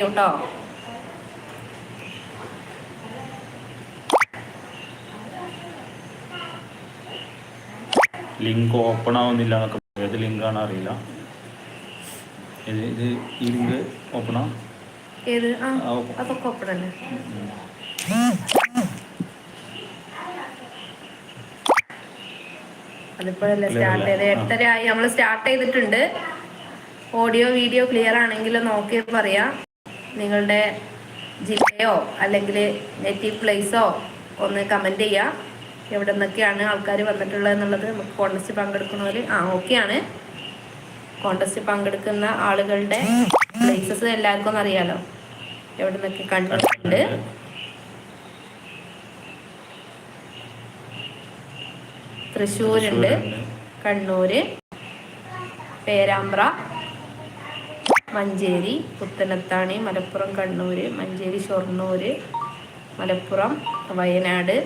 കേട്ടോ link open ആവുന്നില്ല എന്നൊക്കെ ഏത് ലിങ്കാണ് അറിയില്ല. ഇത് ഇത് ഈ ലിങ്ക് ഓപ്പണാ ഏത്? ആ അതിപ്പോഴല്ലേ സ്റ്റാർട്ട് അല്ലേ? ചെയ്ത് എട്ടര ആയി നമ്മൾ സ്റ്റാർട്ട് ചെയ്തിട്ടുണ്ട്. ഓഡിയോ വീഡിയോ ക്ലിയർ ആണെങ്കിലും നോക്കി പറയാം. നിങ്ങളുടെ ജില്ലയോ അല്ലെങ്കിൽ നെറ്റീവ് പ്ലേസോ ഒന്ന് കമന്റ് ചെയ്യാം. എവിടെ നിന്നൊക്കെയാണ് ആൾക്കാർ വന്നിട്ടുള്ളത് എന്നുള്ളത് നമുക്ക് കോൺടസ്റ്റ് പങ്കെടുക്കുന്നവർ ആ ഓക്കെയാണ് കോൺടസ്റ്റ് പങ്കെടുക്കുന്ന ആളുകളുടെ പ്ലേസസ് എല്ലാവർക്കും അറിയാലോ. എവിടെ നിന്നൊക്കെ കണ്ടിട്ടുണ്ട് തൃശ്ശൂരുണ്ട്. കണ്ണൂര് പേരാമ്പ്ര മഞ്ചേരി പുത്തനത്താണി മലപ്പുറം കണ്ണൂര് മഞ്ചേരി ഷൊർണൂര് മലപ്പുറം വയനാട്.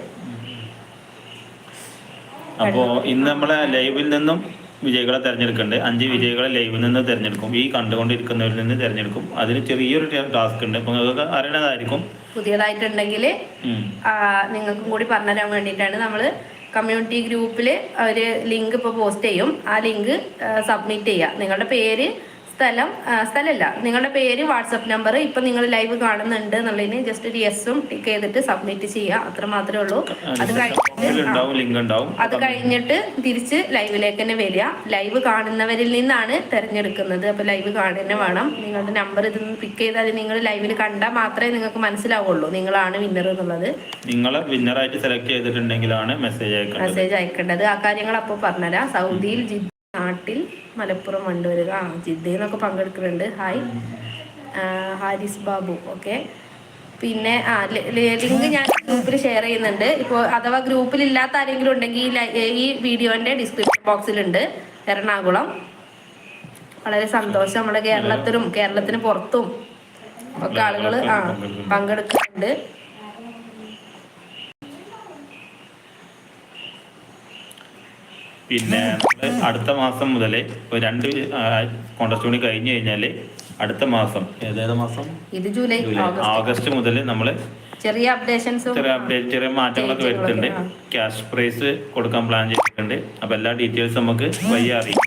അപ്പോ ഇന്ന് നമ്മളെ ലൈവിൽ നിന്നും വിജയികളെ തിരഞ്ഞെടുക്കുന്നുണ്ട് അഞ്ച് വിജയികളെ ലൈവിൽ നിന്ന് തിരഞ്ഞെടുക്കും. ഈ കണ്ടുകൊണ്ടിരിക്കുന്നവരിൽ നിന്ന് തിരഞ്ഞെടുക്കും. അതിന് ചെറിയൊരു ടാസ്ക് ഉണ്ട്. അപ്പൊ നിങ്ങൾക്ക് അറിയണതായിരിക്കും. പുതിയതായിട്ടുണ്ടെങ്കിൽ. നിങ്ങൾക്കും കൂടി പറഞ്ഞുതരാൻ വേണ്ടിയിട്ടാണ് നമ്മൾ കമ്മ്യൂണിറ്റി ഗ്രൂപ്പിൽ ഒരു ലിങ്ക് ഇപ്പോൾ പോസ്റ്റ് ചെയ്യും. ആ ലിങ്ക് സബ്മിറ്റ് ചെയ്യുക നിങ്ങളുടെ പേര് സ്ഥലം സ്ഥലമല്ല നിങ്ങളുടെ പേര് വാട്സപ്പ് നമ്പർ ഇപ്പം നിങ്ങൾ ലൈവ് കാണുന്നുണ്ട് എന്നുള്ളതിന് ജസ്റ്റ് ഒരു യെസ്സും ടിക്ക് ചെയ്തിട്ട് സബ്മിറ്റ് ചെയ്യുക അത്ര മാത്രമേ ഉള്ളൂ. അത് കഴിഞ്ഞിട്ട് അത് കഴിഞ്ഞിട്ട് തിരിച്ച് ലൈവിലേക്ക് തന്നെ വരിക. ലൈവ് കാണുന്നവരിൽ നിന്നാണ് തിരഞ്ഞെടുക്കുന്നത്. അപ്പോൾ ലൈവ് കാണുന്നെ വേണം. നിങ്ങളുടെ നമ്പർ ഇത് പിക്ക് ചെയ്താൽ നിങ്ങൾ ലൈവിൽ കണ്ടാൽ മാത്രമേ നിങ്ങൾക്ക് മനസ്സിലാവുള്ളൂ നിങ്ങളാണ് വിന്നർ എന്നുള്ളത്. നിങ്ങളെ വിന്നറായിട്ട് സെലക്ട് ചെയ്തിട്ടുണ്ടെങ്കിലാണ് മെസ്സേജ് അയക്കേണ്ടത്. ആ കാര്യങ്ങൾ അപ്പോൾ പറഞ്ഞുതരാം സൗദിയിൽ നാട്ടിൽ മലപ്പുറം വണ്ടുവരിക. ആ ജിദ്ദയിൽ പങ്കെടുക്കുന്നുണ്ട്. ഹായ് ഹാരിസ് ബാബു. ഓക്കെ പിന്നെ ആ ലിങ്ക് ഞാൻ ഗ്രൂപ്പിൽ ഷെയർ ചെയ്യുന്നുണ്ട്. ഇപ്പോൾ അഥവാ ഗ്രൂപ്പിൽ ഇല്ലാത്ത ആരെങ്കിലും ഉണ്ടെങ്കിൽ ഈ വീഡിയോന്റെ ഡിസ്ക്രിപ്ഷൻ ബോക്സിലുണ്ട് എറണാകുളം. വളരെ സന്തോഷം. നമ്മുടെ കേരളത്തിലും കേരളത്തിന് പുറത്തും ഒക്കെ ആളുകൾ ആ പങ്കെടുക്കുന്നുണ്ട്. പിന്നെ നമ്മൾ അടുത്ത മാസം മുതൽ രണ്ട് കോൺട്രാക്ട് കൂടി കഴിഞ്ഞു കഴിഞ്ഞാൽ അടുത്ത മാസം ഏതേത് മാസം? ഇത് ജൂലൈ ഓഗസ്റ്റ് മുതൽ നമ്മൾ ചെറിയ അപ്ഡേഷൻസ് ചെറിയ അപ്ഡേറ്റ് ചെറിയ മാറ്റങ്ങളൊക്കെ വരുത്തുന്നുണ്ട് ക്യാഷ് പ്രൈസ് കൊടുക്കാൻ പ്ലാൻ ചെയ്തിട്ടുണ്ട്. അപ്പോൾ എല്ലാ ഡീറ്റെയിൽസ് നമുക്ക് വഴി അറിയാം.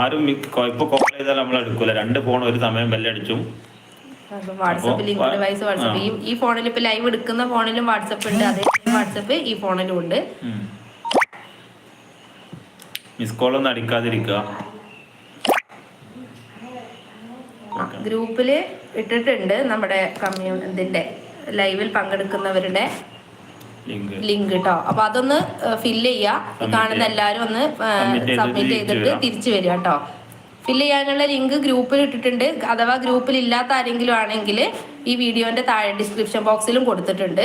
ആരും ഇപ്പോൾ കോൾ ചെയ്താൽ നമ്മൾ എടുക്കൂല. രണ്ട് ഫോൺ ഒരു സമയം ബെല്ലടിച്ചും വാട്സപ്പ് ലിങ്ക് ഡിവൈസ് വാട്സപ്പ്. ഈ ഈ ഫോണിൽ ഇപ്പൊ ലൈവ് എടുക്കുന്ന ഫോണിലും വാട്സപ്പ് ഉണ്ട്. അതേ വാട്സപ്പ് ഈ ഫോണിലും ഉണ്ട് മിസ് കോൾ ഒന്നും അടിക്കാതിരിക്കുക. ഗ്രൂപ്പിൽ ഇട്ടിട്ടുണ്ട് നമ്മുടെ കമ്മ്യൂണിന്റെ ലൈവിൽ പങ്കെടുക്കുന്നവരുടെ ലിങ്ക്. കേട്ടോ അപ്പൊ അതൊന്ന് ഫില്ല് ചെയ്യാ. കാണുന്ന എല്ലാരും ഒന്ന് സബ്മിറ്റ് ചെയ്തിട്ട് തിരിച്ചു വരിക കേട്ടോ ഫില്ല് ചെയ്യാനുള്ള ലിങ്ക് ഗ്രൂപ്പിൽ ഇട്ടിട്ടുണ്ട്. അഥവാ ഗ്രൂപ്പിൽ ഇല്ലാത്ത ആരെങ്കിലും ആണെങ്കിൽ ഈ വീഡിയോന്റെ താഴെ ഡിസ്ക്രിപ്ഷൻ ബോക്സിലും കൊടുത്തിട്ടുണ്ട്.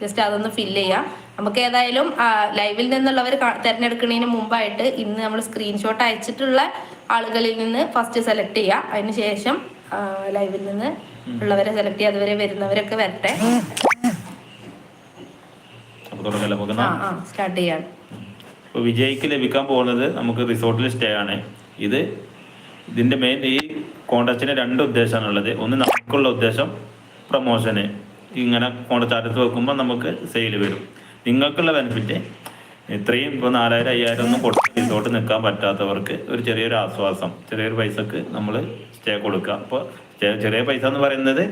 ജസ്റ്റ് അതൊന്ന് ഫില്ല് ചെയ്യാം. നമുക്ക് ഏതായാലും ലൈവിൽ നിന്നുള്ളവർ തിരഞ്ഞെടുക്കുന്നതിന് മുമ്പായിട്ട് ഇന്ന് നമ്മൾ സ്ക്രീൻഷോട്ട് അയച്ചിട്ടുള്ള ആളുകളിൽ നിന്ന് ഫസ്റ്റ് സെലക്ട് ചെയ്യാം. അതിന് ശേഷം ലൈവിൽ നിന്ന് ഉള്ളവരെ സെലക്ട് ചെയ്യുക അതുവരെ വരുന്നവരൊക്കെ വരട്ടെ. സ്റ്റാർട്ട് ചെയ്യാം. വിജയിക്ക് ലഭിക്കാൻ പോകുന്നത് നമുക്ക് റിസോർട്ടിൽ സ്റ്റേ ആണ്. ഇത് ഇതിന്റെ മെയിൻ ഈ കോണ്ടസ്റ്റിന് രണ്ട് ഉദ്ദേശമാണുള്ളത്. ഒന്ന് നമുക്കുള്ള ഉദ്ദേശം പ്രൊമോഷന് ഇങ്ങനെ കോണ്ടസ്റ്റാറ്റത്ത് വെക്കുമ്പോൾ നമുക്ക് സെയിൽ വരും. നിങ്ങൾക്കുള്ള ബെനിഫിറ്റ് ഇത്രയും ഇപ്പോൾ നാലായിരം അയ്യായിരം ഒന്നും കൊടുത്ത് റിസോർട്ട് നിൽക്കാൻ പറ്റാത്തവർക്ക് ഒരു ചെറിയൊരു ആശ്വാസം ചെറിയൊരു പൈസക്ക് നമ്മൾ സ്റ്റേ കൊടുക്കുക. അപ്പോൾ ചെറിയ പൈസ എന്ന് പറയുന്നത്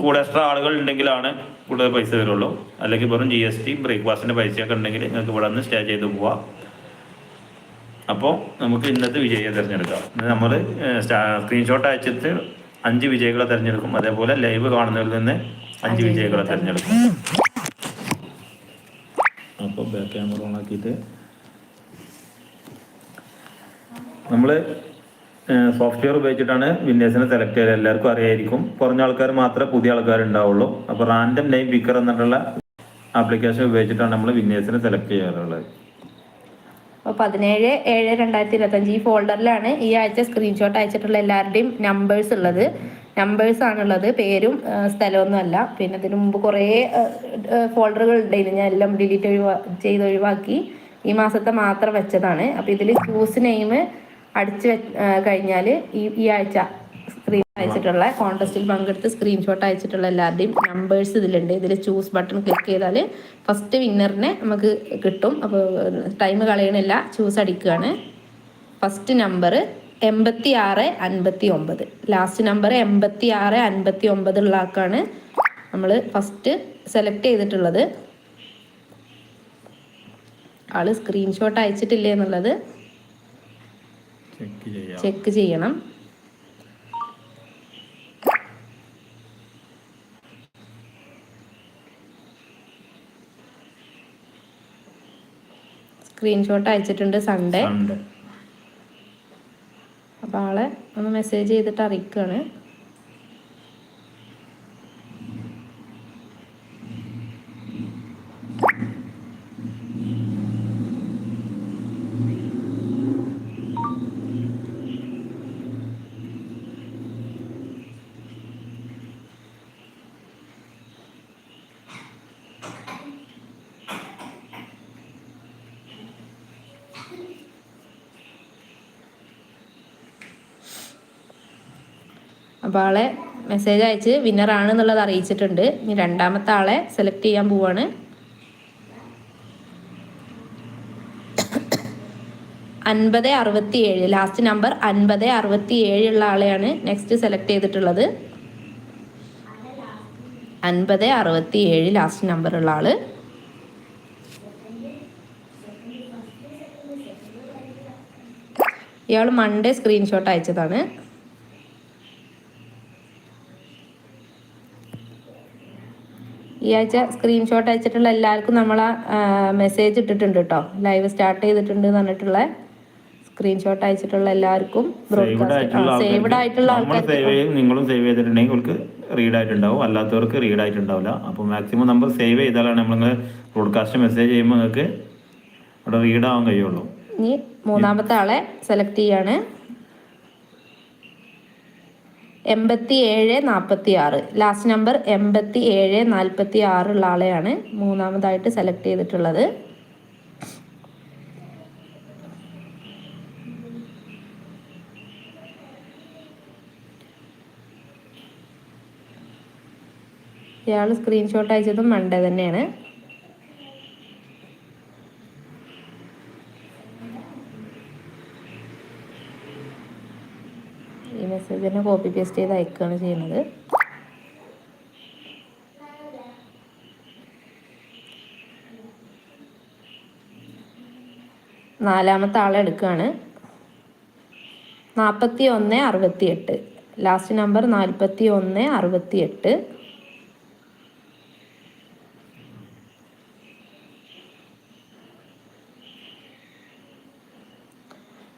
കൂടെ എക്സ്ട്രാ ആളുകൾ ഉണ്ടെങ്കിലാണ് കൂടുതൽ പൈസ വരുള്ളൂ. അല്ലെങ്കിൽ വെറും ജി എസ് ടി ബ്രേക്ക്ഫാസ്റ്റിന്റെ പൈസയൊക്കെ ഉണ്ടെങ്കിൽ നിങ്ങൾക്ക് ഇവിടെ നിന്ന് സ്റ്റേ ചെയ്ത് പോവാം. അപ്പോൾ നമുക്ക് ഇന്നത്തെ വിജയിയെ തിരഞ്ഞെടുക്കാം. നമ്മൾ സ്ക്രീൻഷോട്ട് അയച്ചിട്ട് അഞ്ച് വിജയികളെ തിരഞ്ഞെടുക്കും. അതേപോലെ ലൈവ് കാണുന്നതിൽ നിന്ന് അഞ്ച് വിജയികളെ തിരഞ്ഞെടുക്കും. അപ്പോൾ ബാക്ക് ക്യാമറ ഓൺ ആക്കിയിട്ട് നമ്മൾ സോഫ്റ്റ്വെയർ ഉപയോഗിച്ചിട്ടാണ് വിന്നേഴ്സിനെ സെലക്ട് ചെയ്തത് എല്ലാവർക്കും അറിയായിരിക്കും. കുറഞ്ഞ ആൾക്കാർ മാത്രമേ പുതിയ ആൾക്കാർ ഉണ്ടാവുള്ളൂ അപ്പോൾ റാൻഡം നെയിം പിക്കർ എന്നിട്ടുള്ള ആപ്ലിക്കേഷൻ ഉപയോഗിച്ചിട്ടാണ് നമ്മൾ വിന്നേഴ്സിനെ സെലക്ട് ചെയ്യാറുള്ളത്. അപ്പോൾ പതിനേഴ് ഏഴ് രണ്ടായിരത്തി ഇരുപത്തഞ്ച് ഈ ഫോൾഡറിലാണ് ഈ ആഴ്ച സ്ക്രീൻഷോട്ട് അയച്ചിട്ടുള്ള എല്ലാവരുടെയും നമ്പേഴ്സ് ഉള്ളത്. നമ്പേഴ്സ് ആണുള്ളത് പേരും സ്ഥലമൊന്നും അല്ല. പിന്നെ ഇതിനു മുമ്പ് കുറേ ഫോൾഡറുകൾ ഉണ്ടായിരുന്നു. ഞാൻ എല്ലാം ഡിലീറ്റ് ഒഴിവാ ചെയ്ത് ഒഴിവാക്കി. ഈ മാസത്തെ മാത്രം വെച്ചതാണ്. അപ്പോൾ ഇതിൽ ക്യൂസ് നെയിം അടിച്ച് കഴിഞ്ഞാൽ ഈ ഈ ആഴ്ച സ്ക്രീൻ അയച്ചിട്ടുള്ള കോൺടെസ്റ്റിൽ പങ്കെടുത്ത് സ്ക്രീൻഷോട്ട് അയച്ചിട്ടുള്ള എല്ലാവരുടെയും നമ്പേഴ്സ് ഇതിലുണ്ട്. ഇതിൽ ചൂസ് ബട്ടൺ ക്ലിക്ക് ചെയ്താൽ ഫസ്റ്റ് വിന്നറിനെ നമുക്ക് കിട്ടും. അപ്പോൾ ടൈം കളയണില്ല. ചൂസ് അടിക്കുകയാണ് ഫസ്റ്റ് നമ്പർ എൺപത്തി ആറ് അൻപത്തി ഒമ്പത് ലാസ്റ്റ് നമ്പർ എൺപത്തി ആറ് അൻപത്തി ഒമ്പത് ഉള്ള ആൾക്കാണ് നമ്മൾ ഫസ്റ്റ് സെലക്ട് ചെയ്തിട്ടുള്ളത്. ആൾ സ്ക്രീൻഷോട്ട് അയച്ചിട്ടില്ലേ എന്നുള്ളത് ചെക്ക് ചെയ്യാം. ചെക്ക് ചെയ്യണം. സ്ക്രീൻഷോട്ട് അയച്ചിട്ടുണ്ട് സൺഡേ അപ്പൊ ആളെ ഒന്ന് മെസ്സേജ് ചെയ്തിട്ട് അറിയിക്കുകയാണ് അപ്പോൾ ആളെ മെസ്സേജ് അയച്ച് വിന്നർ ആണെന്നുള്ളത് അറിയിച്ചിട്ടുണ്ട്. ഇനി രണ്ടാമത്തെ ആളെ സെലക്ട് ചെയ്യാൻ പോവാണ്. അൻപത് അറുപത്തി ഏഴ് ലാസ്റ്റ് നമ്പർ അൻപത് അറുപത്തി ഏഴ് ഉള്ള ആളെയാണ് നെക്സ്റ്റ് സെലക്ട് ചെയ്തിട്ടുള്ളത്. അൻപത് അറുപത്തി ഏഴ് ലാസ്റ്റ് നമ്പർ ഉള്ള ആൾ. ഇയാൾ മൺഡേ സ്ക്രീൻഷോട്ട് അയച്ചതാണ്. ഈ ആഴ്ച സ്ക്രീൻഷോട്ട് അയച്ചിട്ടുള്ള എല്ലാവർക്കും നമ്മൾ ആ മെസ്സേജ് ഇട്ടിട്ടുണ്ട് കേട്ടോ ലൈവ് സ്റ്റാർട്ട് ചെയ്തിട്ടുണ്ട് എന്ന് പറഞ്ഞിട്ടുള്ള സ്ക്രീൻഷോട്ട് അയച്ചിട്ടുള്ള എല്ലാവർക്കും സേവ്ഡ് ആയിട്ടുള്ള ചെയ്യും നിങ്ങളും സേവ് ചെയ്തിട്ടുണ്ടെങ്കിൽ അവർക്ക് റീഡ് ആയിട്ടുണ്ടാവും. അല്ലാത്തവർക്ക് റീഡ് ആയിട്ടുണ്ടാവില്ല. അപ്പോൾ മാക്സിമം നമ്പർ സേവ് ചെയ്താലാണ് നമ്മൾ ബ്രോഡ്കാസ്റ്റ് മെസ്സേജ് ചെയ്യുമ്പോൾ നിങ്ങൾക്ക് അവിടെ റീഡ് ആവാൻ കഴിയുള്ളൂ. ഇനി മൂന്നാമത്തെ ആളെ സെലക്ട് ചെയ്യാണ്. എൺപത്തി ഏഴ് നാൽപ്പത്തി ആറ് ലാസ്റ്റ് നമ്പർ എൺപത്തി ഏഴ് നാൽപ്പത്തി ആറുള്ള ആളെയാണ് മൂന്നാമതായിട്ട് സെലക്ട് ചെയ്തിട്ടുള്ളത്. ഇയാൾ സ്ക്രീൻഷോട്ട് അയച്ചതും മൺഡേ തന്നെയാണ്. മെസ്സേജ് തന്നെ കോപ്പി പേസ്റ്റ് ചെയ്ത് അയക്കുകയാണ് ചെയ്യുന്നത്. നാലാമത്തെ ആളെ എടുക്കുകയാണ്. നാൽപ്പത്തി ഒന്ന് അറുപത്തി എട്ട് ലാസ്റ്റ് നമ്പർ നാൽപ്പത്തി ഒന്ന് അറുപത്തി എട്ട്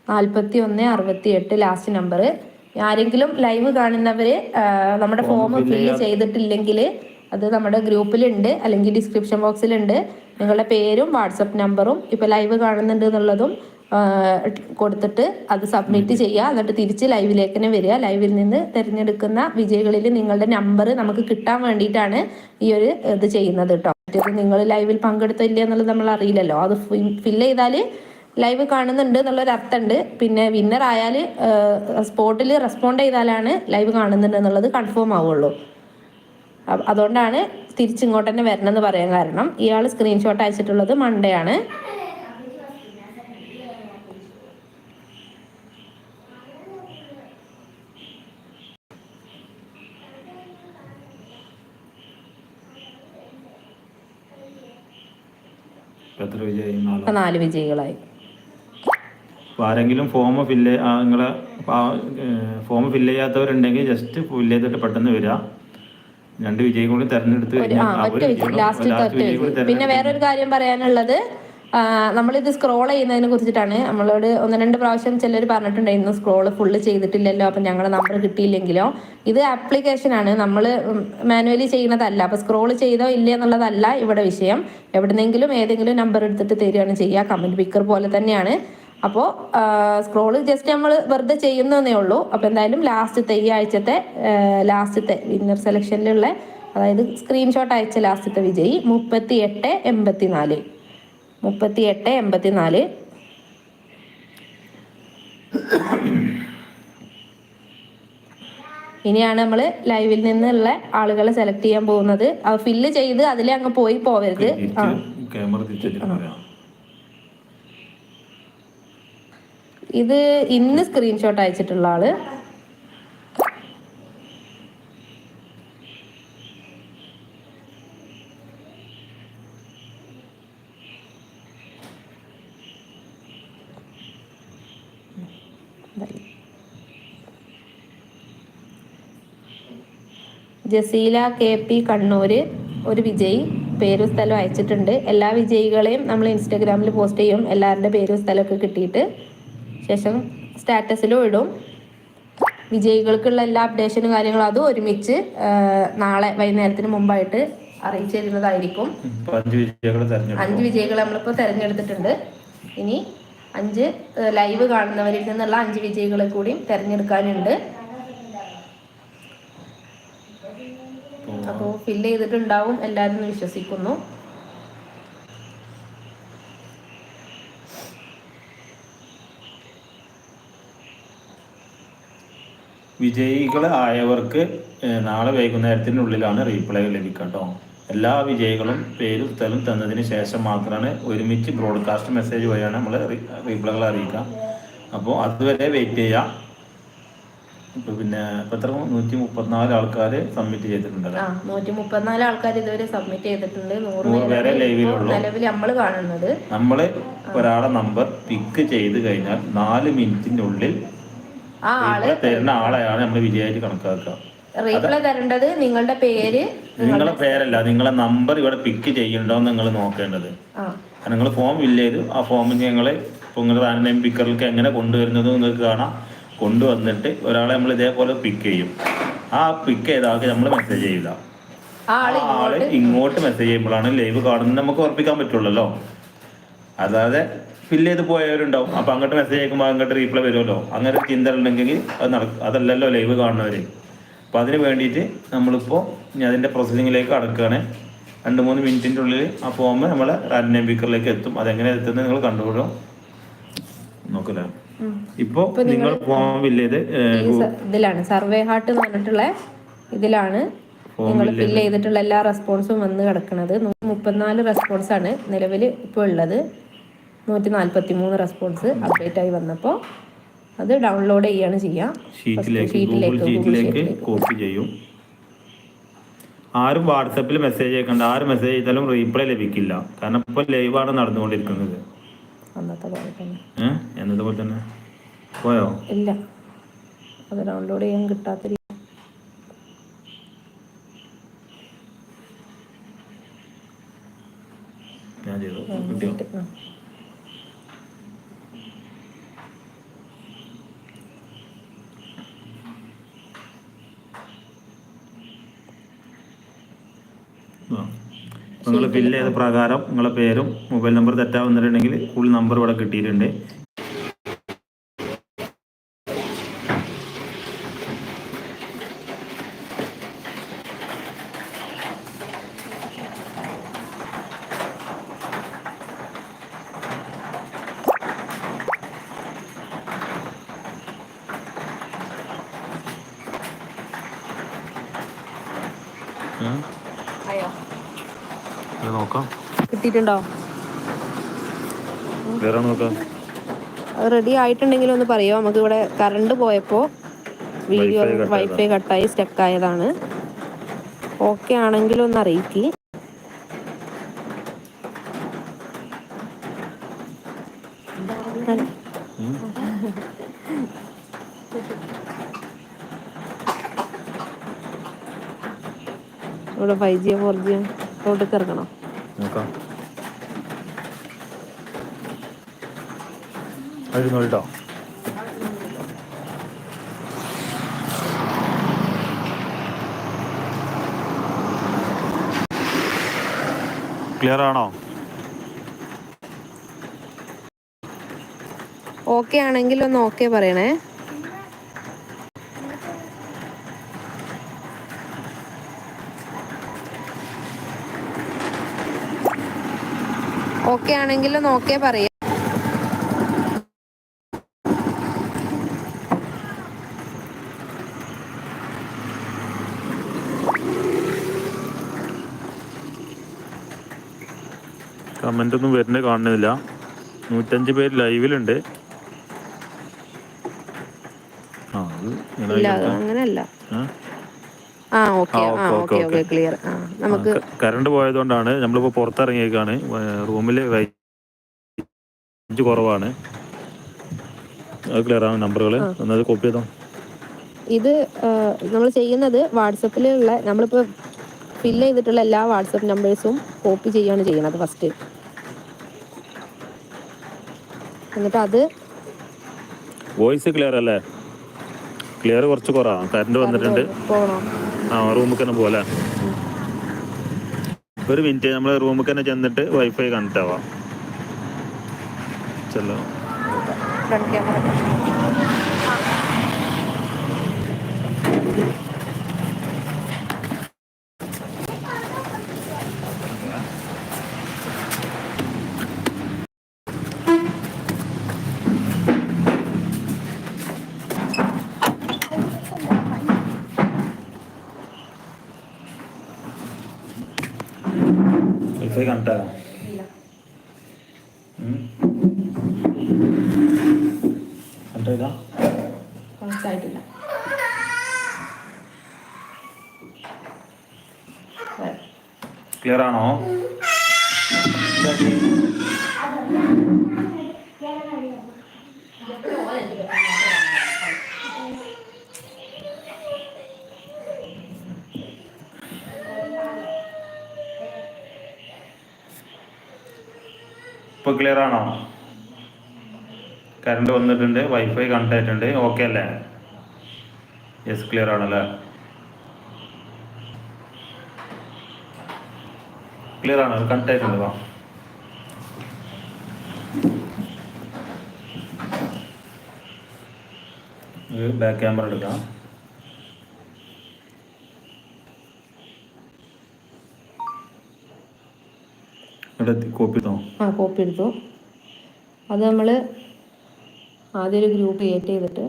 നാൽപ്പത്തി ഒന്ന് അറുപത്തി എട്ട് ലാസ്റ്റ് നമ്പർ ആരെങ്കിലും ലൈവ് കാണുന്നവര് നമ്മുടെ ഫോം ഫില്ല് ചെയ്തിട്ടില്ലെങ്കിൽ അത് നമ്മുടെ ഗ്രൂപ്പിലുണ്ട് അല്ലെങ്കിൽ ഡിസ്ക്രിപ്ഷൻ ബോക്സിലുണ്ട് നിങ്ങളുടെ പേരും വാട്സപ്പ് നമ്പറും ഇപ്പോൾ ലൈവ് കാണുന്നുണ്ട് എന്നുള്ളതും കൊടുത്തിട്ട് അത് സബ്മിറ്റ് ചെയ്യുക എന്നിട്ട് തിരിച്ച് ലൈവിലേക്ക് തന്നെ വരിക. ലൈവിൽ നിന്ന് തിരഞ്ഞെടുക്കുന്ന വിജയികളിൽ നിങ്ങളുടെ നമ്പർ നമുക്ക് കിട്ടാൻ വേണ്ടിയിട്ടാണ് ഈ ഒരു ഇത് ചെയ്യുന്നത് കേട്ടോ മറ്റേത് നിങ്ങൾ ലൈവിൽ പങ്കെടുത്തില്ല എന്നുള്ളത് നമ്മൾ അറിയില്ലല്ലോ. അത് ഫിൽ ചെയ്താൽ ലൈവ് കാണുന്നുണ്ട് എന്നുള്ളൊരു അർത്ഥമുണ്ട്. പിന്നെ വിന്നർ ആയാൽ സ്പോട്ടിൽ റെസ്പോണ്ട് ചെയ്താലാണ് ലൈവ് കാണുന്നുണ്ട് എന്നുള്ളത് കൺഫേം ആവുള്ളൂ. അതുകൊണ്ടാണ് തിരിച്ചിങ്ങോട്ട് തന്നെ വരണം എന്ന് പറയാൻ കാരണം. ഇയാൾ സ്ക്രീൻഷോട്ട് അയച്ചിട്ടുള്ളത് മൺഡേ ആണ്. നാല് വിജയികളായി. അപ്പോൾ ആരെങ്കിലും ഫോം ഫില്ല് നിങ്ങളെ ഫോം ഫില്ല് ചെയ്യാത്തവരുണ്ടെങ്കിൽ ജസ്റ്റ് ഫില്ല് ചെയ്തിട്ട് പെട്ടെന്ന് വരിക രണ്ട് വിജയം കൂടി തെരഞ്ഞെടുത്ത് കഴിഞ്ഞാൽ പിന്നെ വേറൊരു കാര്യം പറയാനുള്ളത് നമ്മളിത് സ്ക്രോൾ ചെയ്യുന്നതിനെ കുറിച്ചിട്ടാണ്. നമ്മളോട് ഒന്ന് രണ്ട് പ്രാവശ്യം ചിലർ പറഞ്ഞിട്ടുണ്ടായിരുന്നു സ്ക്രോൾ ഫുള്ള് ചെയ്തിട്ടില്ലല്ലോ അപ്പം ഞങ്ങളുടെ നമ്പർ കിട്ടിയില്ലെങ്കിലോ. ഇത് ആപ്ലിക്കേഷൻ ആണ്. നമ്മൾ മാനുവലി ചെയ്യുന്നതല്ല. അപ്പോൾ സ്ക്രോൾ ചെയ്തോ ഇല്ല എന്നുള്ളതല്ല ഇവിടെ വിഷയം. എവിടെന്നെങ്കിലും ഏതെങ്കിലും നമ്പർ എടുത്തിട്ട് തരികയാണ് ചെയ്യുക. കമന്റ് പിക്കർ പോലെ തന്നെയാണ്. അപ്പോൾ സ്ക്രോൾ ജസ്റ്റ് നമ്മൾ വെറുതെ ചെയ്യുന്നതേ ഉള്ളൂ. അപ്പോൾ എന്തായാലും ലാസ്റ്റത്തെ ഈ ആഴ്ചത്തെ ലാസ്റ്റത്തെ വിന്നർ സെലക്ഷനിലുള്ള അതായത് സ്ക്രീൻഷോട്ട് അയച്ച ലാസ്റ്റത്തെ വിജയി മുപ്പത്തി എട്ട് എൺപത്തി നാല് മുപ്പത്തി എട്ട് എൺപത്തി നാല് ഇനിയാണ് നമ്മൾ ലൈവിൽ നിന്നുള്ള ആളുകളെ സെലക്ട് ചെയ്യാൻ പോകുന്നത്. ഫില്ല് ചെയ്ത് അതിലെ അങ്ങ് പോയി പോവരുത്. ആ. ക്യാമറ തിരിച്ചിട്ട് പറയാം ഇത് ഇന്ന് സ്ക്രീൻഷോട്ട് അയച്ചിട്ടുള്ള ആൾ. ജസീല കെ പി കണ്ണൂര് ഒരു വിജയി പേരും സ്ഥലവും അയച്ചിട്ടുണ്ട്. എല്ലാ വിജയികളെയും നമ്മൾ ഇൻസ്റ്റാഗ്രാമിൽ പോസ്റ്റ് ചെയ്യും. എല്ലാവരുടെ പേരും സ്ഥലമൊക്കെ കിട്ടിയിട്ട്. ശേഷം സ്റ്റാറ്റസിലും ഇടും. വിജയികൾക്കുള്ള എല്ലാ അപ്ഡേഷനും കാര്യങ്ങളും അതും ഒരുമിച്ച് നാളെ വൈകുന്നേരത്തിന് മുമ്പായിട്ട് അറിയിച്ചു തരുന്നതായിരിക്കും അഞ്ച് വിജയികൾ നമ്മളിപ്പോ തെരഞ്ഞെടുത്തിട്ടുണ്ട്. ഇനി അഞ്ച് ലൈവ് കാണുന്നവരിൽ നിന്നുള്ള അഞ്ച് വിജയികളെ കൂടിയും തെരഞ്ഞെടുക്കാനുണ്ട്. അപ്പോൾ ഫില്ല് ചെയ്തിട്ടുണ്ടാവും എല്ലാവരും വിശ്വസിക്കുന്നു. വിജയികൾ ആയവർക്ക് നാളെ വൈകുന്നേരത്തിനുള്ളിലാണ് റീപ്ലൈ ലഭിക്കുക കേട്ടോ എല്ലാ വിജയികളും പേരും സ്ഥലം തന്നതിന് ശേഷം മാത്രമാണ് ഒരുമിച്ച് ബ്രോഡ്കാസ്റ്റ് മെസ്സേജ് വഴിയാണ് നമ്മൾ റീപ്ലൈകൾ അറിയിക്കുക. അപ്പോൾ അതുവരെ വെയിറ്റ് ചെയ്യാം ഇപ്പൊ പിന്നെ എത്ര? നൂറ്റി മുപ്പത്തിനാല് ആൾക്കാർ സബ്മിറ്റ് ചെയ്തിട്ടുണ്ട് നൂറ്റി മുപ്പത്തിനാല് ആൾക്കാർ ഇതുവരെ സബ്മിറ്റ് ചെയ്തിട്ടുണ്ട്. നൂറ് നൂറ് പേരെ പേരാണ് ലൈവിലുള്ളൂ. നിലവിൽ നമ്മൾ കാണുന്നത്. നമ്മൾ ഒരാളെ നമ്പർ പിക്ക് ചെയ്ത് കഴിഞ്ഞാൽ നാല് മിനിറ്റിനുള്ളിൽ ആ ആൾ തരുന്ന ആളെയാണ് നമ്മൾ വിജയമായിട്ട് കണക്കാക്കുക. റീപ്ലൈ തരേണ്ടത് നിങ്ങളുടെ പേര് നിങ്ങളുടെ പേരല്ല നിങ്ങളെ നമ്പർ ഇവിടെ പിക്ക് ചെയ്യണ്ടോ നിങ്ങൾ നോക്കേണ്ടത്. നിങ്ങൾ ഫോം ഫില്ല് ചെയ്തു ആ ഫോമിൽ ഞങ്ങൾ ഇപ്പോൾ നിങ്ങളുടെ പിക്കറിലേക്ക് എങ്ങനെ കൊണ്ടുവരുന്നത് നിങ്ങൾക്ക് കാണാം. കൊണ്ടുവന്നിട്ട് ഒരാളെ നമ്മൾ ഇതേപോലെ പിക്ക് ചെയ്യും. ആ പിക്ക് ചെയ്ത ആൾക്ക് നമ്മൾ മെസ്സേജ് ആൾ ആൾ ഇങ്ങോട്ട് മെസ്സേജ് ചെയ്യുമ്പോഴാണ് ലൈവ് കാണുന്നത് നമുക്ക് ഉറപ്പിക്കാൻ പറ്റുള്ളല്ലോ. അതായത് ഫില്ല് ചെയ്ത് പോയവരുണ്ടാവും. അപ്പൊ അങ്ങോട്ട് മെസ്സേജ് അയക്കുമ്പോൾ അങ്ങോട്ട് റീപ്ലൈ വരുമല്ലോ. അങ്ങനെ ചിന്ത ഉണ്ടെങ്കിൽ അത് നടക്കും അതല്ലല്ലോ ലൈവ് കാണുന്നവര്. അപ്പൊ അതിന് വേണ്ടിയിട്ട് നമ്മളിപ്പോ അതിന്റെ പ്രോസസ്സിങ്ങിലേക്ക് അടക്കുകയാണ് രണ്ട് മൂന്ന് മിനിറ്റിന്റെ ഉള്ളിൽ ആ ഫോം നമ്മളെ റാൻഡം സ്പീക്കറിലേക്ക് എത്തും. അതെങ്ങനെ എത്തുന്നത് നിങ്ങൾ കണ്ടുപിടും നോക്കില്ല? ഉം. ഇപ്പോ നിങ്ങൾ ഫോം ഫില്ല് ചെയ്ത് ഇതിലാണ്. സർവേ ഹാർട്ട് എന്ന് പറഞ്ഞിട്ടുള്ള ഇതിലാണ് നിങ്ങൾ ഫില്ല് ചെയ്തിട്ടുള്ള എല്ലാ റെസ്പോൺസും വന്ന് കിടക്കുന്നത്. മുപ്പത്തിനാല് റെസ്പോൺസ് ആണ് നിലവിൽ ഇപ്പോൾ ഉള്ളത്. നൂറ്റി നാൽപ്പത്തി മൂന്ന് റെസ്പോൺസ് അപ്ഡേറ്റ് ആയി വന്നപ്പോൾ അത് ഡൗൺലോഡ് ചെയ്യാണ് ചെയ്യുക ഷീറ്റിലേക്ക് കോപ്പി ചെയ്യും. ആരും വാട്സപ്പിൽ മെസ്സേജ് അയക്കണ്ട. ആരും മെസ്സേജ് ചെയ്താലും റീപ്ലൈ ലഭിക്കില്ല. കാരണം ഇപ്പോൾ ലൈവാണ് നടന്നുകൊണ്ടിരിക്കുന്നത്. അന്നത്തെ പോലെ തന്നെ. പോയോ? ഇല്ല. അത് ഡൗൺലോഡ് ചെയ്യാൻ കിട്ടാത്ത ഞാൻ ചെയ്തു. കിട്ടിയോ? നിങ്ങൾ ഫില്ല് ഏത് പ്രകാരം നിങ്ങളെ പേരും മൊബൈൽ നമ്പർ തെറ്റാവുന്നിട്ടുണ്ടെങ്കിൽ ഫുൾ നമ്പർ ഇവിടെ കിട്ടിയിട്ടുണ്ട്. നോക്കാം അത് റെഡി ആയിട്ടുണ്ടെങ്കിൽ ഒന്ന് പറയുമോ നമുക്ക് ഇവിടെ കറണ്ട് പോയപ്പോൾ വീഡിയോ വൈഫൈ കട്ടായി സ്റ്റക്ക് ആയതാണ്. ഓക്കെ ആണെങ്കിൽ ഒന്ന് അറിയിക്കി. ഇവിടെ ഫൈവ് ജിയോ ഫോർ ജിയോ റോഡിൽ ഇറങ്ങണം. നോക്കാം. അഴുന്നോ കേട്ടോ. ക്ലിയർ ആണോ ഓക്കെ ആണെങ്കിൽ ഒന്ന് ഓക്കെ പറയണേ. ഓക്കെ ആണെങ്കിൽ ഒന്ന് ഓക്കെ പറയാം. കമന്റ് ഒന്നും വരുന്നത് കാണുന്നില്ല. നൂറ്റഞ്ച് പേര് ലൈവിലുണ്ട്. കറണ്ട് പോയതുകൊണ്ടാണ് നമ്മളിപ്പോ പുറത്തിറങ്ങിയേക്കാണ്. റൂമിൽ കുറവാണ്. അത് ക്ലിയർ നമ്പറുകൾ. കോപ്പി ചെയ്തോ? ഇത് നമ്മൾ ചെയ്യുന്നത് വാട്സപ്പിലുള്ള നമ്മളിപ്പോൾ ഫില്ല് ചെയ്തിട്ടുള്ള എല്ലാ വാട്സപ്പ് നമ്പേഴ്സും കോപ്പി ചെയ്യാണ് ചെയ്യുന്നത് ഫസ്റ്റ് എന്നിട്ട് അത് വോയിസ് ക്ലിയർ അല്ലേ? ക്ലിയർ കുറച്ച് കുറവാണ് കറണ്ട് വന്നിട്ടുണ്ട്. ആ റൂമിൽ തന്നെ പോലെ ഒരു മിനിറ്റ് നമ്മൾ റൂമിൽ തന്നെ ചെന്നിട്ട് വൈഫൈ കണക്ട് ആവാം. ചെല്ലോ. ക്ലിയർ ആണോ? ഇപ്പൊ ക്ലിയർ ആണോ? കറണ്ട് വന്നിട്ടുണ്ട് വൈഫൈ കണക്ട് ആയിട്ടുണ്ട് ഓക്കെ അല്ലേ? യെസ് ക്ലിയർ ആണല്ലേ? ക്ലിയർ ആണ് കണക്ട് ആയിട്ടുണ്ട് വാ. ബാക്ക് ക്യാമറ എടുക്കാം. കോപ്പി ആ കോപ്പി എടുത്തു. അത് നമ്മൾ ആദ്യം ഒരു ഗ്രൂപ്പ് ക്രിയേറ്റ് ചെയ്തിട്ട്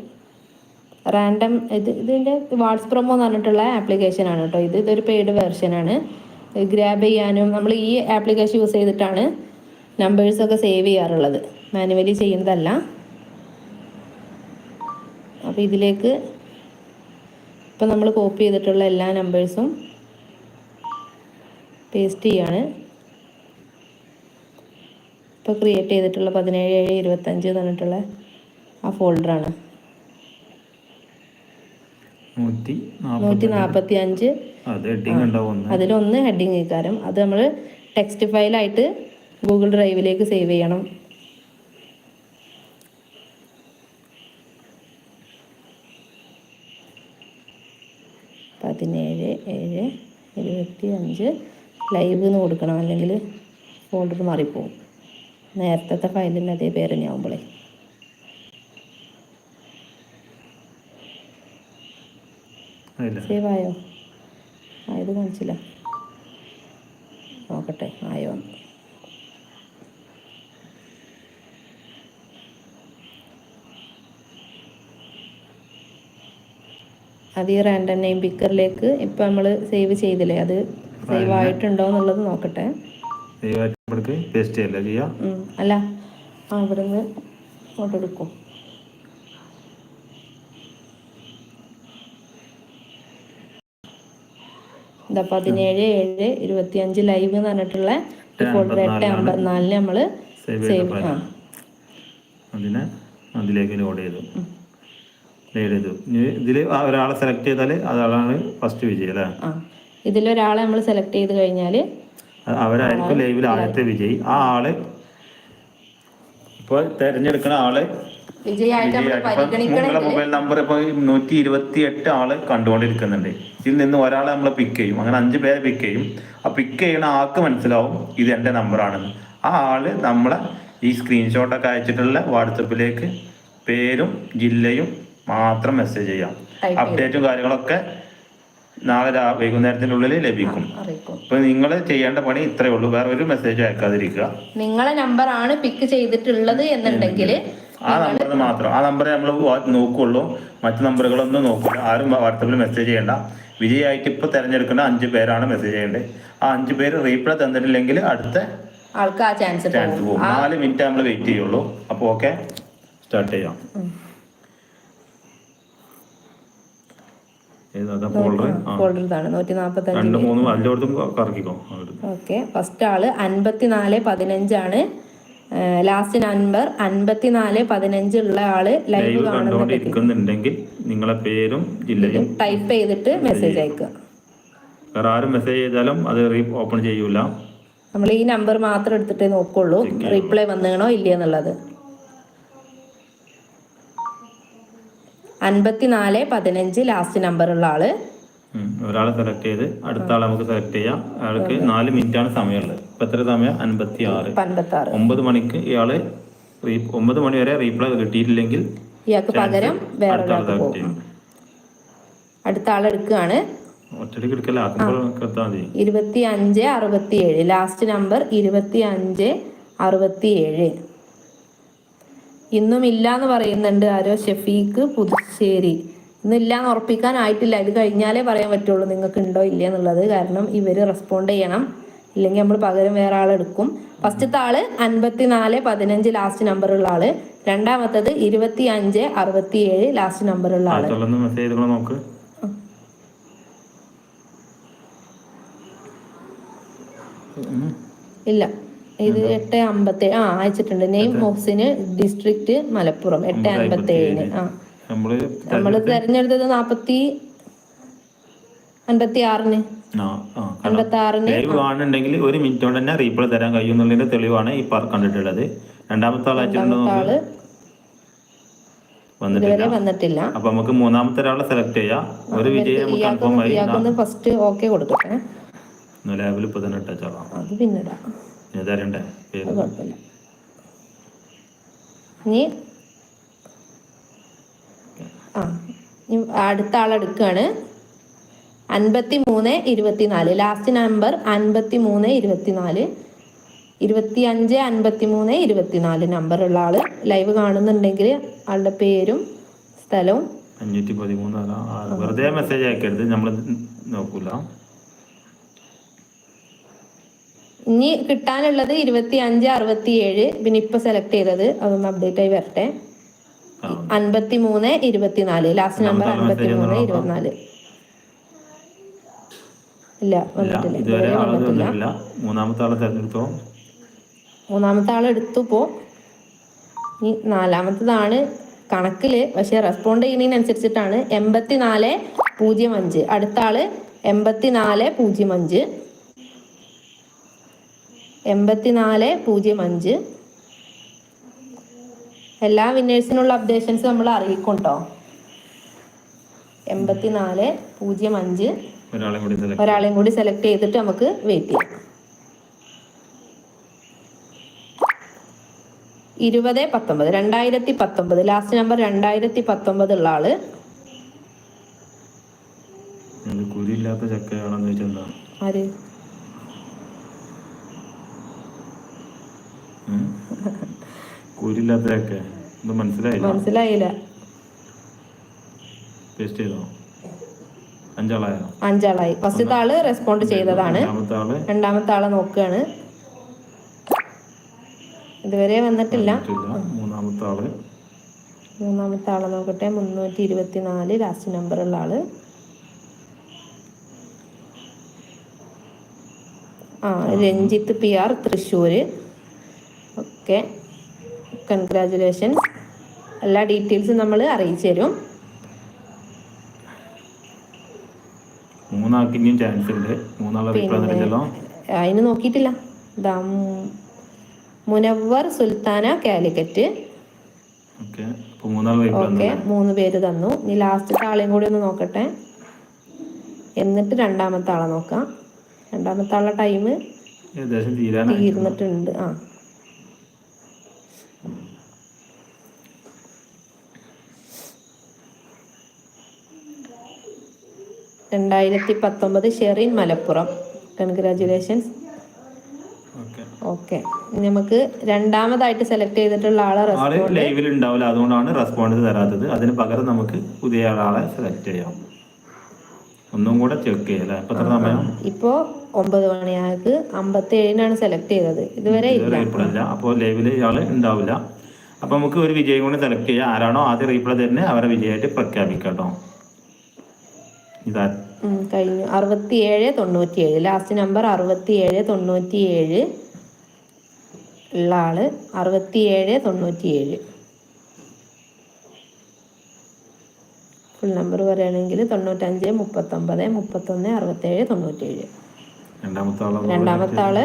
റാൻഡം ഇത് ഇതിന്റെ വാട്സ് പ്രൊമോ എന്ന് പറഞ്ഞിട്ടുള്ള ആപ്ലിക്കേഷൻ ആണ് കേട്ടോ ഇത്. ഇതൊരു പെയ്ഡ് വെർഷനാണ് ഗ്രാബ് ചെയ്യാനും നമ്മൾ ഈ ആപ്ലിക്കേഷൻ യൂസ് ചെയ്തിട്ടാണ് നമ്പേഴ്സൊക്കെ സേവ് ചെയ്യാറുള്ളത്. മാനുവലി ചെയ്യുന്നതല്ല. അപ്പോൾ ഇതിലേക്ക് ഇപ്പം നമ്മൾ കോപ്പി ചെയ്തിട്ടുള്ള എല്ലാ നമ്പേഴ്സും പേസ്റ്റ് ചെയ്യാണ്. ഇപ്പോൾ ക്രിയേറ്റ് ചെയ്തിട്ടുള്ള പതിനേഴ് ഏഴ് ഇരുപത്തഞ്ച് എന്ന് പറഞ്ഞിട്ടുള്ള ആ ഫോൾഡറാണ് നൂറ്റി നാൽപ്പത്തി അഞ്ച്. അതിലൊന്ന് ഹെഡിങ് ഇക്കാരം. അത് നമ്മൾ ടെക്സ്റ്റ് ഫയലായിട്ട് ഗൂഗിൾ ഡ്രൈവിലേക്ക് സേവ് ചെയ്യണം. പതിനേഴ് ഏഴ് ഇരുപത്തി അഞ്ച് ലൈവ് എന്ന് കൊടുക്കണം. അല്ലെങ്കിൽ ഫോൾഡർ മാറിപ്പോവും. നേരത്തെ ഫയലിന് അതേ പേര് തന്നെ ആവുമ്പോഴേ സേവ് ആയോ? ആയത് കാണിച്ചില്ല. നോക്കട്ടെ ആയോ. അത് ഈ റാൻഡം നെയിം പിക്കറിലേക്ക് ഇപ്പം നമ്മൾ സേവ് ചെയ്തില്ലേ? അത് സേവ് ആയിട്ടുണ്ടോ എന്നുള്ളത് നോക്കട്ടെ. അല്ല. ആ ഇവിടുന്ന് ഫോട്ടോ എടുക്കും എന്താ പതിനേഴ് ഏഴ് ഇരുപത്തി അഞ്ച് ലൈവ് എന്ന് പറഞ്ഞിട്ടുള്ള ഫോൾഡർ എട്ട് അമ്പത്തിനാലിന് നമ്മൾ സേവ് അതിനെ അതിലേക്ക് ലോഡ് ചെയ്തു. ലോഡ് ചെയ്തു. ഇതിൽ ഒരാളെ സെലക്ട് ചെയ്താൽ അയാളാണ് ഫസ്റ്റ് വിജയം അല്ലേ? ഇതിലൊരാളെ നമ്മൾ സെലക്ട് ചെയ്ത് കഴിഞ്ഞാൽ അവരായിരിക്കും ലൈവിൽ ആദ്യത്തെ വിജയി. ആ ആൾ ഇപ്പോൾ തിരഞ്ഞെടുക്കുന്ന ആൾ വിജയമായിട്ട് നമ്മൾ മൊബൈൽ നമ്പർ ഇപ്പൊ നൂറ്റി ഇരുപത്തി എട്ട് ആൾ കണ്ടുകൊണ്ടിരിക്കുന്നുണ്ട്. ഇതിൽ നിന്ന് ഒരാളെ നമ്മൾ പിക്ക് ചെയ്യും. അങ്ങനെ അഞ്ച് പേരെ പിക്ക് ചെയ്യും. ആ പിക്ക് ചെയ്യുന്ന ആൾക്ക് മനസ്സിലാവും ഇത് എന്റെ നമ്പറാണെന്ന് ആ ആൾ നമ്മളെ ഈ സ്ക്രീൻഷോട്ടൊക്കെ അയച്ചിട്ടുള്ള വാട്സപ്പിലേക്ക് പേരും ജില്ലയും മാത്രം മെസ്സേജ് ചെയ്യാം. അപ്ഡേറ്റും കാര്യങ്ങളൊക്കെ നാളെ രാ- വൈകുന്നേരത്തിനുള്ളിൽ ലഭിക്കും. അപ്പൊ നിങ്ങൾ ചെയ്യേണ്ട പണി ഇത്രയേ ഉള്ളൂ. വേറെ ഒരു മെസ്സേജ് അയക്കാതിരിക്കുക. നിങ്ങളെ നമ്പറാണ് പിക്ക് ചെയ്തിട്ടുള്ളത് എന്നുണ്ടെങ്കിൽ ആ നമ്പർ മാത്രം. ആ നമ്പർ നമ്മൾ നോക്കുള്ളൂ. മറ്റു നമ്പറുകളൊന്നും നോക്കില്ല ആരും വാട്സപ്പിൽ മെസ്സേജ് ചെയ്യണ്ട. വിജയായിട്ട് ഇപ്പോൾ തിരഞ്ഞെടുക്കുന്ന അഞ്ച് പേരാണ് മെസ്സേജ് ചെയ്യേണ്ടത് ആ അഞ്ച് പേര് റീപ്ലൈ തന്നിട്ടില്ലെങ്കിൽ അടുത്ത ആൾക്ക് ആ ചാൻസ് ചാൻസ് പോകും. നാല് മിനിറ്റ് നമ്മൾ വെയിറ്റ് ചെയ്യുള്ളൂ. അപ്പോൾ ഓക്കെ സ്റ്റാർട്ട് ചെയ്യാം. രണ്ട് മൂന്ന് എല്ലായിടത്തും കറക്കിക്കോ. ഓക്കെ ഫസ്റ്റ് ആൾ അൻപത്തിനാല് പതിനഞ്ചാണ്. ലാസ്റ്റ് നമ്പർ അൻപത്തിനാല് പതിനഞ്ച് ഉള്ള ആൾ ലൈവ് കണ്ടുകൊണ്ടിരിക്കുന്നുണ്ടെങ്കിൽ നിങ്ങളെ പേരും ജില്ലയും ടൈപ്പ് ചെയ്തിട്ട് മെസ്സേജ് അയക്കുക. വേറെ ആരും മെസ്സേജ് ചെയ്താലും അത് ഓപ്പൺ ചെയ്യൂല. നമ്മൾ ഈ നമ്പർ മാത്രം എടുത്തിട്ടേ നോക്കുള്ളൂ. റിപ്ലൈ വന്നേണോ ഇല്ലയെന്നുള്ളത്. അൻപത്തിനാല് പതിനഞ്ച് ലാസ്റ്റ് നമ്പർ ഉള്ള ആൾ. ഒരാളെ സെലക്ട് ചെയ്ത് അടുത്ത ആളെ നമുക്ക് സെലക്ട് ചെയ്യാം. അയാൾക്ക് നാല് മിനിറ്റ് ആണ് സമയമുള്ളത്. ഇപ്പൊ എത്ര സമയം? അൻപത്തി ആറ് ഒമ്പത് മണിക്ക് ഇയാൾ ഒമ്പത് മണി വരെ റീപ്ലൈ കിട്ടിയിട്ടില്ലെങ്കിൽ ഇയാൾക്ക് പകരം വേറെ അടുത്ത ആളെടുക്കുകയാണ് ഇരുപത്തി അഞ്ച് അറുപത്തി ഏഴ് ലാസ്റ്റ് നമ്പർ ഇരുപത്തി അഞ്ച് അറുപത്തി ഏഴ് ഇന്നും ഇല്ല എന്ന് പറയുന്നുണ്ട് ആരോ ഷെഫീക്ക് പുതുശ്ശേരി. ഇന്ന് ഇല്ല എന്ന് ഉറപ്പിക്കാനായിട്ടില്ല. ഇത് കഴിഞ്ഞാലേ പറയാൻ പറ്റുള്ളൂ നിങ്ങൾക്ക് ഉണ്ടോ ഇല്ല എന്നുള്ളത്. കാരണം ഇവർ റെസ്പോണ്ട് ചെയ്യണം. ഇല്ലെങ്കിൽ നമ്മൾ പകരം വേറെ ആളെടുക്കും ഫസ്റ്റത്തെ ആൾ അൻപത്തിനാല് പതിനഞ്ച് ലാസ്റ്റ് ഉള്ള ആൾ. രണ്ടാമത്തത് ഇരുപത്തി അഞ്ച് അറുപത്തി ഏഴ് ലാസ്റ്റ് നമ്പറുള്ള ആൾ നോക്ക് ഇല്ല. ഇത് എട്ട് അമ്പത്തി ആ അയച്ചിട്ടുണ്ട്. നെയിം ഹോസിന് ഡിസ്ട്രിക്ട് മലപ്പുറം. എട്ട് അമ്പത്തി ഏഴിന് ആ. നമ്മൾ തെരഞ്ഞെടുത്തത് നാപ്പത്തി അൻപത്തി ആറിന് ആ ആ അൻപത്തി ആറിന് ലൈവ് കാണുന്നുണ്ടെങ്കിൽ ഒരു മിനിറ്റ് കൊണ്ട് തന്നെ റീപ്ലൈ തരാൻ കഴിയുന്നുള്ളതിന്റെ തെളിവാണ് ഈ പറ കണ്ടിട്ടുള്ളത്. രണ്ടാമത്തെ ആൾ വന്നിട്ടില്ല. വന്നിട്ടില്ല. അപ്പൊ നമുക്ക് മൂന്നാമത്തെ ഒരാളെ സെലക്ട് ചെയ്യാം. ഒരു വിജയം കൺഫേം ആയി. ഫസ്റ്റ് ഓക്കെ കൊടുക്കട്ടെ. ലാബിൽ ഇപ്പൊ തന്നെ അത് പിന്നിടാം അത് കുഴപ്പമില്ല ഇനി ആ ഇനി അടുത്ത ആളെടുക്കുകയാണ് അൻപത്തി മൂന്ന് ഇരുപത്തിനാല്. ലാസ്റ്റ് നമ്പർ അൻപത്തി മൂന്ന് ഇരുപത്തിനാല്. ഇരുപത്തി അഞ്ച് അൻപത്തി മൂന്ന് ഇരുപത്തിനാല് നമ്പറുള്ള ആൾ ലൈവ് കാണുന്നുണ്ടെങ്കിൽ ആളുടെ പേരും സ്ഥലവും അഞ്ഞൂറ്റി പതിമൂന്ന് വെറുതെ മെസ്സേജ് അയക്കരുത്. നമ്മൾ നോക്കൂല. ഇനി കിട്ടാനുള്ളത് ഇരുപത്തി അഞ്ച് അറുപത്തി ഏഴ് പിന്നെ ഇപ്പൊ സെലക്ട് ചെയ്തത്. അതൊന്ന് അപ്ഡേറ്റ് ആയി വരട്ടെ. അൻപത്തി മൂന്ന് ഇരുപത്തിനാല്. ലാസ്റ്റ് നമ്പർ അൻപത്തി മൂന്ന് ഇരുപത്തിനാല്. ഇല്ല വന്നിട്ടില്ല. മൂന്നാമത്തെ ആളെ തെരഞ്ഞെടുത്തോ? മൂന്നാമത്തെ ആൾ എടുത്തു പോ ഇനി നാലാമത്തതാണ് കണക്കിൽ. പക്ഷെ റെസ്പോണ്ട് ചെയ്യുന്നതിനനുസരിച്ചിട്ടാണ്. എൺപത്തി നാല് പൂജ്യം അഞ്ച്. അടുത്ത ആൾ എൺപത്തി നാല് പൂജ്യം അഞ്ച്. എൺപത്തിനാല് പൂജ്യം അഞ്ച്. എല്ലാ വിന്നേഴ്സിനുള്ള അപ്ഡേഷൻസ് നമ്മൾ അറിയിക്കുണ്ടോ എൺപത്തിനാല് പൂജ്യം അഞ്ച് ഒരാളെയും കൂടി സെലക്ട് ചെയ്തിട്ട് നമുക്ക് വെയിറ്റ് ചെയ്യാം. ഇരുപത് പത്തൊമ്പത്. രണ്ടായിരത്തി പത്തൊമ്പത്. ലാസ്റ്റ് നമ്പർ രണ്ടായിരത്തി പത്തൊമ്പത് ഉള്ള ആൾ. കുരിയില്ലാത്ത ചക്കയാണെന്ന് എന്താ? ആര്? ഉം? കുരിയില്ലാത്ത ചക്ക ഇത് മനസ്സിലായില്ല? മനസ്സിലായില്ല. പേസ്റ്റ് ചെയ്തോ? അഞ്ചാളായോ? അഞ്ചാളായി. ഫസ്റ്റത്തെ ആൾ റെസ്പോണ്ട് ചെയ്തതാണ്. രണ്ടാമത്തെ ആൾ? നോക്കുകയാണ് ഇതുവരെ വന്നിട്ടില്ല. മൂന്നാമത്തെ ആൾ? മൂന്നാമത്തെ ആളെ നോക്കട്ടെ. മുന്നൂറ്റി ഇരുപത്തി നാല് ലാസ്റ്റ് നമ്പർ ഉള്ള ആൾ. ആ Ranjith P R Thrissur. Okay. Congratulation എല്ലാ ഡീറ്റെയിൽസും നമ്മൾ അറിയിച്ചു തരും മൂന്നാൾക്ക് ഇനിയും ചാൻസ് ഉണ്ട്. മൂന്നാളെ റീപ്ലൈ തന്നില്ലല്ലോ അതിന് നോക്കിയിട്ടില്ല. ദാ മുനവർ സുൽത്താന കാലിക്കറ്റ്. ഓക്കെ മൂന്ന് പേര് തന്നു. ഇനി ലാസ്റ്റ് ആളെയും കൂടി ഒന്ന് നോക്കട്ടെ. എന്നിട്ട് രണ്ടാമത്തെ ആളെ നോക്കാം. രണ്ടാമത്തെ ആളെ ടൈം തീർന്നിട്ടുണ്ട്. ആ രണ്ടായിരത്തി പത്തൊമ്പത് ഷെറിൻ മലപ്പുറം. Congratulations okay. നമുക്ക് രണ്ടാമതായിട്ട് സെലക്ട് ചെയ്തിട്ടുള്ള ആളെ ലൈവിൽ ഉണ്ടാവില്ല അതുകൊണ്ടാണ് റെസ്പോണ്ട് തരാത്തത്. അതിന് പകരം നമുക്ക് പുതിയ ആളെ സെലക്ട് ചെയ്യാം. ഒന്നും കൂടെ ചെക്ക് ചെയ്യാം ഇപ്പൊ എത്ര സമയം? ഇപ്പോ ഒമ്പത് മണിയാൾക്ക് അമ്പത്തി ഏഴിനാണ് സെലക്ട് ചെയ്തത്. ഇതുവരെ ഇല്ല. അപ്പോ അപ്പോൾ ലൈവിൽ ഇയാൾ ഉണ്ടാവില്ല അപ്പൊ നമുക്ക് ഒരു വിജയം കൊണ്ട് സെലക്ട് ചെയ്യാം. ആരാണോ ആദ്യം റീപ്ലൈ തന്നെ അവരെ വിജയമായിട്ട് പ്രഖ്യാപിക്കാം കേട്ടോ. ഇതാ. അറുപത്തി കഴിഞ്ഞു. അറുപത്തിയേഴ് തൊണ്ണൂറ്റിയേഴ്. ലാസ്റ്റ് നമ്പർ അറുപത്തിയേഴ് തൊണ്ണൂറ്റിയേഴ് ഉള്ള ആൾ അറുപത്തിയേഴ് തൊണ്ണൂറ്റിയേഴ്. ഫുൾ നമ്പർ പറയുകയാണെങ്കിൽ തൊണ്ണൂറ്റഞ്ച് മുപ്പത്തൊമ്പത് മുപ്പത്തൊന്ന് അറുപത്തേഴ് തൊണ്ണൂറ്റേഴ് രണ്ടാമത്തെ ആളെ രണ്ടാമത്തെ ആൾ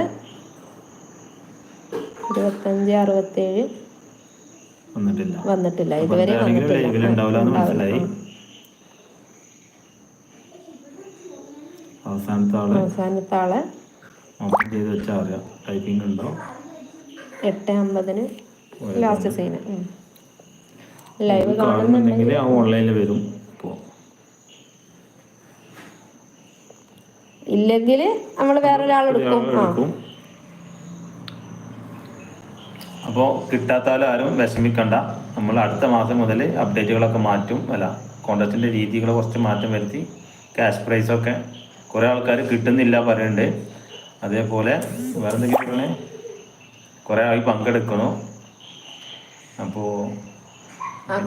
ഇരുപത്തഞ്ച് അറുപത്തേഴ് വന്നിട്ടില്ല. ഇതുവരെ വന്നിട്ടില്ല ഉണ്ടാവില്ല എന്ന് ഉണ്ടാവില്ല. മനസ്സിലായി അവസാനത്തെ ആൾ അവസാനത്തെ ആൾ ഓപ്പൺ ചെയ്ത് വെച്ചാൽ അറിയാം. ടൈപ്പിംഗ് ഉണ്ടോ? എട്ട് അമ്പതിന് ലാസ്റ്റ് സീന് ലൈവ് കാണുന്നുണ്ടെങ്കിൽ ആ ഓൺലൈനിൽ വരും. ഇല്ലെങ്കിൽ നമ്മൾ വേറെ ആ. എടുക്കും. അപ്പോൾ കിട്ടാത്താലും ആരും വിഷമിക്കണ്ട. നമ്മൾ അടുത്ത മാസം മുതൽ അപ്ഡേറ്റുകളൊക്കെ മാറ്റും. അല്ല കോൺടാക്റ്റിന്റെ രീതികൾ കുറച്ച് മാറ്റം വരുത്തി. ക്യാഷ് പ്രൈസൊക്കെ കുറേ ആൾക്കാർ കിട്ടുന്നില്ല പറയുന്നുണ്ട് അതേപോലെ വേറെ എന്തെങ്കിലും പറയണേ കുറേ ആയി പങ്കെടുക്കണു. അപ്പോൾ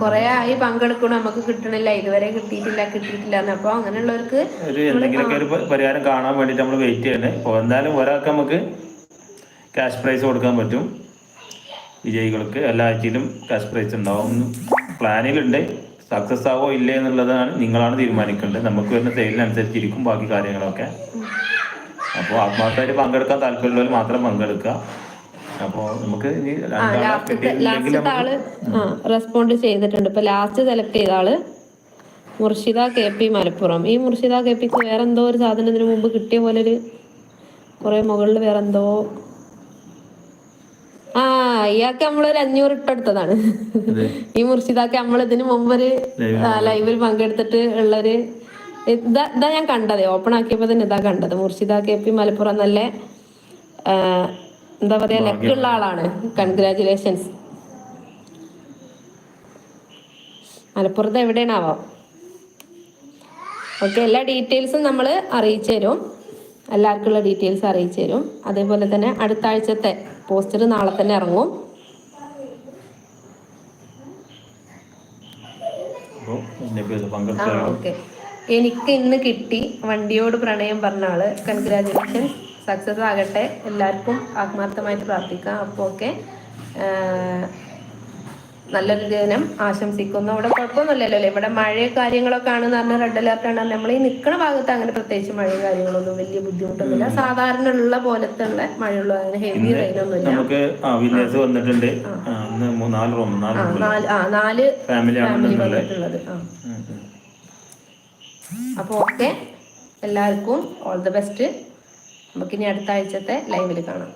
കുറെ ആയി പങ്കെടുക്കണം. നമുക്ക് കിട്ടണില്ല. ഇതുവരെ കിട്ടിയിട്ടില്ല കിട്ടിയിട്ടില്ല അപ്പൊ അങ്ങനെയുള്ളവർക്ക് ഒരു എന്തെങ്കിലുമൊക്കെ ഒരു പരിഹാരം കാണാൻ വേണ്ടിട്ട് നമ്മൾ വെയിറ്റ് ചെയ്യണേ. അപ്പോൾ എന്തായാലും ഒരാൾക്ക് നമുക്ക് ക്യാഷ് പ്രൈസ് കൊടുക്കാൻ പറ്റും. വിജയികൾക്ക് എല്ലാ ആഴ്ചയിലും ക്യാഷ് പ്രൈസ് ഉണ്ടാവും. പ്ലാനിലുണ്ട് സക്സസ് ആവോ ഇല്ലേ എന്നുള്ളതാണ് നിങ്ങളാണ് തീരുമാനിക്കേണ്ടത്. നമുക്ക് വരുന്ന സെയിലിനനുസരിച്ചിരിക്കും ബാക്കി കാര്യങ്ങളൊക്കെ. അപ്പോൾ ആത്മാർത്ഥമായിട്ട് പങ്കെടുക്കാൻ താല്പര്യമുള്ളവർ മാത്രം പങ്കെടുക്കുക. അപ്പോൾ നമുക്ക് ലാസ്റ്റത്തെ ആൾ റെസ്പോണ്ട് ചെയ്തിട്ടുണ്ട്. ഇപ്പൊ ലാസ്റ്റ് സെലക്ട് ചെയ്ത ആൾ മുർഷിദ കെ പി മലപ്പുറം. ഈ മുർഷിദ കെ പിക്ക് വേറെന്തോ ഒരു സാധനത്തിന് മുമ്പ് കിട്ടിയ പോലെ ഒരു കുറെ മുകളിൽ വേറെ എന്തോ ആ ഇയാൾക്ക് നമ്മളൊരു അഞ്ഞൂറ് ഇട്ടെടുത്തതാണ് ഈ മുർഷിദാക്ക് നമ്മൾ ഇതിന് മുമ്പ് ഒരു ലൈവിൽ പങ്കെടുത്തിട്ട് ഉള്ളൊരു ഇതാ ഇതാ ഞാൻ കണ്ടത്. ഓപ്പൺ ആക്കിയപ്പോ തന്നെ ഇതാ കണ്ടത്. മുർഷിദ കെ പി മലപ്പുറം നല്ല എന്താ പറയാ ലക്കുള്ള ആളാണ്. കൺഗ്രാചുലേഷൻസ് മലപ്പുറത്ത് എവിടെയാണാവോ? ഓക്കെ എല്ലാ ഡീറ്റെയിൽസും നമ്മൾ അറിയിച്ചു തരും. എല്ലാവർക്കുള്ള ഡീറ്റെയിൽസ് അറിയിച്ചു തരും. അതേപോലെ തന്നെ അടുത്ത ആഴ്ചത്തെ പോസ്റ്റർ നാളെ തന്നെ ഇറങ്ങും. ഓക്കെ. എനിക്ക് ഇന്ന് കിട്ടി വണ്ടിയോട് പ്രണയം പറഞ്ഞ ആൾ. കൺഗ്രാജുലേഷൻ സക്സസ് ആകട്ടെ. എല്ലാവർക്കും ആത്മാർത്ഥമായിട്ട് പ്രാർത്ഥിക്കാം. അപ്പോൾ ഓക്കെ. നല്ലൊരു ദിനം ആശംസിക്കുന്നു. അവിടെ കുഴപ്പമൊന്നുമില്ലല്ലോ. അല്ലേ ഇവിടെ മഴയും കാര്യങ്ങളൊക്കെ ആണെന്ന് പറഞ്ഞാൽ റെഡ് അലർട്ട് ആണ്. നമ്മൾ ഈ നിൽക്കുന്ന ഭാഗത്ത് അങ്ങനെ പ്രത്യേകിച്ച് മഴയും കാര്യങ്ങളൊന്നും വലിയ ബുദ്ധിമുട്ടൊന്നുമില്ല. സാധാരണ ഉള്ള പോലത്തെ ഉള്ള മഴയുള്ള. അങ്ങനെ ഹെവി റെയിനൊന്നുമില്ല നമുക്ക് ആ വില്ലേജ് വന്നിട്ടുണ്ട്. നാല് റൂം നാല് ഫാമിലി വന്നിട്ടുള്ളത്. അപ്പോൾ ഓക്കെ. എല്ലാവർക്കും ഓൾ ദ ബെസ്റ്റ് നമുക്കിനി അടുത്ത ആഴ്ചത്തെ ലൈവിൽ കാണാം.